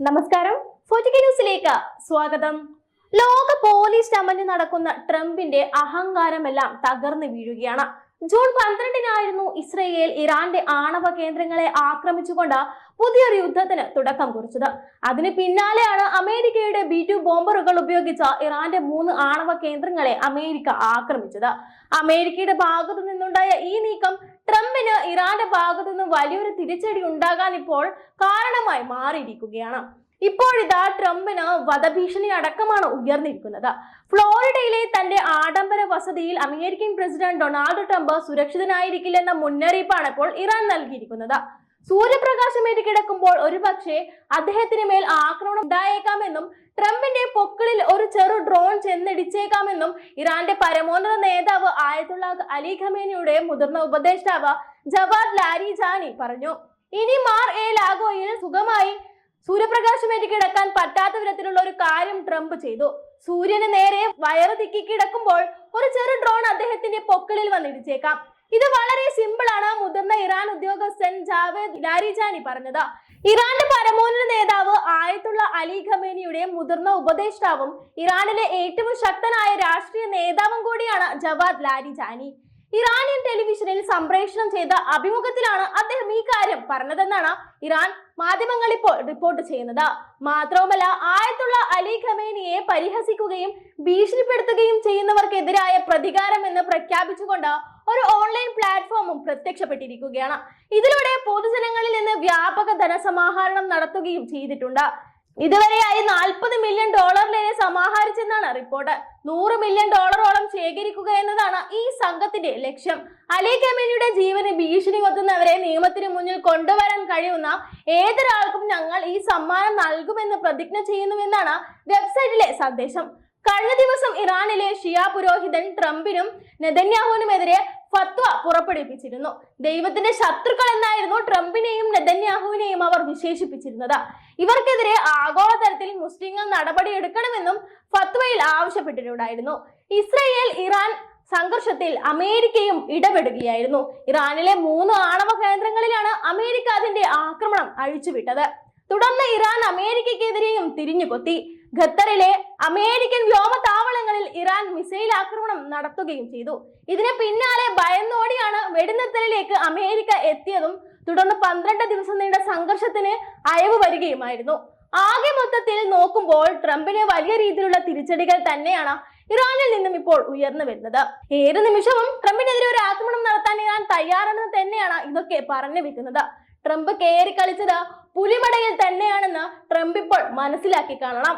നമസ്കാരം. ഫോർട്ടിക്ക ന്യൂസിലേക്ക് സ്വാഗതം. ലോക പോലീസ് ചമഞ്ഞ് നടക്കുന്ന ട്രംപിന്റെ അഹങ്കാരമെല്ലാം തകർന്നു വീഴുകയാണ്. ജൂൺ പന്ത്രണ്ടിനായിരുന്നു ഇസ്രയേൽ ഇറാന്റെ ആണവ കേന്ദ്രങ്ങളെ ആക്രമിച്ചുകൊണ്ട് പുതിയൊരു യുദ്ധത്തിന് തുടക്കം കുറിച്ചത്. അതിന് പിന്നാലെയാണ് അമേരിക്കയുടെ ബി ടു ബോംബറുകൾ ഉപയോഗിച്ച ഇറാന്റെ മൂന്ന് ആണവ കേന്ദ്രങ്ങളെ അമേരിക്ക ആക്രമിച്ചത്. അമേരിക്കയുടെ ഭാഗത്തു നിന്നുണ്ടായ ഈ നീക്കം ട്രംപിന് ഇറാന്റെ ഭാഗത്തു നിന്ന് വലിയൊരു തിരിച്ചടി ഉണ്ടാകാൻ ഇപ്പോൾ കാരണമായി മാറിയിരിക്കുകയാണ്. ഇപ്പോഴിതാ ട്രംപിന് വധഭീഷണി അടക്കമാണ് ഉയർന്നിരിക്കുന്നത്. ഫ്ലോറിഡയിലെ തന്റെ ആഡംബര വസതിയിൽ അമേരിക്കൻ പ്രസിഡന്റ് ഡൊണാൾഡ് ട്രംപ് സുരക്ഷിതനായിരിക്കില്ലെന്ന മുന്നറിയിപ്പാണ് ഇപ്പോൾ ഇറാൻ നൽകിയിരിക്കുന്നത്. സൂര്യപ്രകാശം കിടക്കുമ്പോൾ ഒരുപക്ഷെ അദ്ദേഹത്തിന് മേൽ ആക്രമണം ഉണ്ടായേക്കാമെന്നും ട്രംപിന്റെ പൊക്കിളിൽ ഒരു ചെറു ഡ്രോൺ ചെന്നിടിച്ചേക്കാമെന്നും ഇറാന്റെ പരമോന്നത നേതാവ് ആയതുള്ള അലി ഖമേനിയുടെ മുതിർന്ന ഉപദേഷ്ടാവ് ജവാദ് ലാരി ജാനി പറഞ്ഞു. ഇനി മാർ എ ലാഗോയിൽ സുഖമായി സൂര്യപ്രകാശമേറ്റ് കിടക്കാൻ പറ്റാത്ത വിധത്തിലുള്ള ഒരു കാര്യം ട്രംപ് ചെയ്തു. സൂര്യന് നേരെ വയറ് തിക്കി കിടക്കുമ്പോൾ ഒരു ചെറു ഡ്രോൺ അദ്ദേഹത്തിന്റെ പൊക്കളിൽ വന്നിടിച്ചേക്കാം. ഇത് വളരെ സിമ്പിൾ ആണ് മുതിർന്ന ഇറാൻ ഉദ്യോഗസ്ഥൻ ജാവേദ് ലാരിജാനി പറഞ്ഞത്. ഇറാന്റെ പരമോന്നത നേതാവ് ആയത്തുള്ള അലി ഖമേനിയുടെ മുതിർന്ന ഉപദേഷ്ടാവും ഇറാനിലെ ഏറ്റവും ശക്തനായ രാഷ്ട്രീയ നേതാവും കൂടിയാണ് ജവാദ് ലാരിജാനി. ഇറാനിയൻ ടെലിവിഷനിൽ സംപ്രേഷണം ചെയ്ത അഭിമുഖത്തിലാണ് അദ്ദേഹം ഈ കാര്യം പറഞ്ഞതെന്നാണ് ഇറാൻ മാധ്യമങ്ങൾ ഇപ്പോൾ റിപ്പോർട്ട് ചെയ്യുന്നത്. മാത്രവുമല്ല ആയത്തുള്ള അലി ഖമേനിയെ പരിഹസിക്കുകയും ഭീഷണിപ്പെടുത്തുകയും ചെയ്യുന്നവർക്കെതിരായ പ്രതികാരം എന്ന് പ്രഖ്യാപിച്ചുകൊണ്ട് ഒരു ഓൺലൈൻ പ്ലാറ്റ്ഫോമും പ്രത്യക്ഷപ്പെട്ടിരിക്കുകയാണ്. ഇതിലൂടെ പൊതുജനങ്ങളിൽ നിന്ന് വ്യാപക ധനസമാഹരണം നടത്തുകയും ചെയ്തിട്ടുണ്ട്. ഇതുവരെയായി നാൽപ്പത് മില്യൺ ഡോളറിലേറെ സമാഹരിച്ചെന്നാണ് റിപ്പോർട്ട്. നൂറ് മില്യൺ ഡോളറോളം ശേഖരിക്കുക എന്നതാണ് ഈ സംഘത്തിന്റെ ലക്ഷ്യം. അലി കമേനിയുടെ ജീവന് ഭീഷണി കൊത്തുന്നവരെ നിയമത്തിന് മുന്നിൽ കൊണ്ടുവരാൻ കഴിയുന്ന ഏതൊരാൾക്കും ഞങ്ങൾ ഈ സമ്മാനം നൽകുമെന്ന് പ്രതിജ്ഞ ചെയ്യുന്നുവെന്നാണ് വെബ്സൈറ്റിലെ സന്ദേശം. കഴിഞ്ഞ ദിവസം ഇറാനിലെ ഷിയ പുരോഹിതൻ ട്രംപിനും നെതന്യാഹുവിനുമെതിരെ ഫത്വ പുറപ്പെടുവിപ്പിച്ചിരുന്നു. ദൈവത്തിന്റെ ശത്രുക്കൾ എന്നായിരുന്നു ട്രംപിനെയും നെതന്യാഹുവിനെയും അവർ വിശേഷിപ്പിച്ചിരുന്നത്. ഇവർക്കെതിരെ ആഗോളതലത്തിൽ മുസ്ലിങ്ങൾ നടപടിയെടുക്കണമെന്നും ഫത്വയിൽ ആവശ്യപ്പെട്ടിട്ടുണ്ടായിരുന്നു. ഇസ്രയേൽ ഇറാൻ സംഘർഷത്തിൽ അമേരിക്കയും ഇടപെടുകയായിരുന്നു. ഇറാനിലെ മൂന്ന് ആണവ കേന്ദ്രങ്ങളിലാണ് അമേരിക്ക അതിന്റെ ആക്രമണം അഴിച്ചുവിട്ടത്. തുടർന്ന് ഇറാൻ അമേരിക്കയ്ക്കെതിരെയും തിരിഞ്ഞുകൊത്തി ഖത്തറിലെ അമേരിക്കൻ വ്യോമതാവളങ്ങളിൽ ഇറാൻ മിസൈൽ ആക്രമണം നടത്തുകയും ചെയ്തു. ഇതിന് പിന്നാലെ ഭയന്നോടിയാണ് വെടിനിർത്തലിലേക്ക് അമേരിക്ക എത്തിയതും തുടർന്ന് പന്ത്രണ്ട് ദിവസം നീണ്ട സംഘർഷത്തിന് അയവ് വരികയുമായിരുന്നു. ആകെ മൊത്തത്തിൽ നോക്കുമ്പോൾ ട്രംപിന് വലിയ രീതിയിലുള്ള തിരിച്ചടികൾ തന്നെയാണ് ഇറാനിൽ നിന്നും ഇപ്പോൾ ഉയർന്നു വരുന്നത്. ഏത് നിമിഷവും ട്രംപിനെതിരെ ഒരു ആക്രമണം നടത്താൻ ഇറാൻ തയ്യാറാണെന്ന് തന്നെയാണ് ഇതൊക്കെ പറഞ്ഞു വെക്കുന്നത് ട്രംപ് കയറി കളിച്ചത് പുലിമടയിൽ തന്നെയാണെന്ന് ട്രംപ് ഇപ്പോൾ മനസ്സിലാക്കി കാണണം.